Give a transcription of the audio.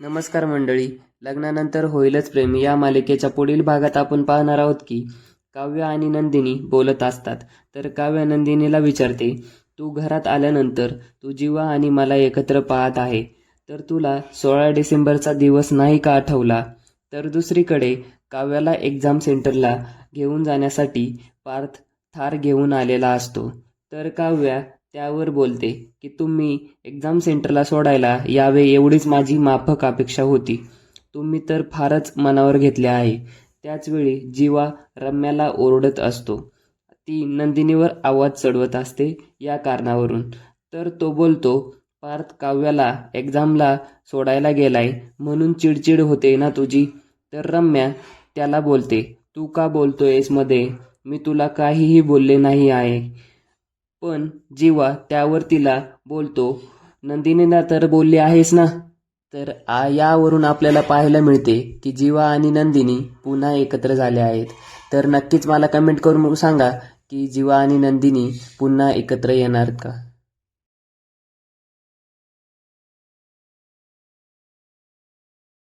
नमस्कार मंडळी. लग्नानंतर होईलच प्रेम. या मालिकेच्या पुढील भागात आपण पाहणार आहोत की काव्य आणि नंदिनी बोलत असतात. तर काव्य नंदिनीला विचारते तू घरात आल्यानंतर तू जीवा आणि मला एकत्र पाहत आहे. तर तुला सोळा डिसेंबरचा दिवस नाही का आठवला? तर दुसरीकडे काव्याला एक्झाम सेंटरला घेऊन जाण्यासाठी पार्थ थार घेऊन आलेला असतो. तर काव्या त्यावर बोलते की तुम्ही एक्झाम सेंटरला सोडायला यावे एवढीच माझी माफक अपेक्षा होती. तुम्ही तर फारच मनावर घेतले आहे. त्याचवेळी जीवा रम्याला ओरडत असतो. ती नंदिनीवर आवाज चढवत असते या कारणावरून. तर तो बोलतो पार्थ काव्याला एक्झामला सोडायला गेलाय म्हणून चिडचिड होते ना तुझी तर रम्या त्याला बोलते तू का बोलतोयसमध्ये? मी तुला काहीही बोलले नाही आहे. पण जेव्हा त्यावर तिला बोलतो नंदिनीना तर बोलली आहेस ना? तर आ यावरून आपल्याला पाहायला मिळते की जीवा आणि नंदिनी पुन्हा एकत्र झाले आहेत. तर नक्कीच मला कमेंट करून सांगा की जीवा आणि नंदिनी पुन्हा एकत्र येणार का?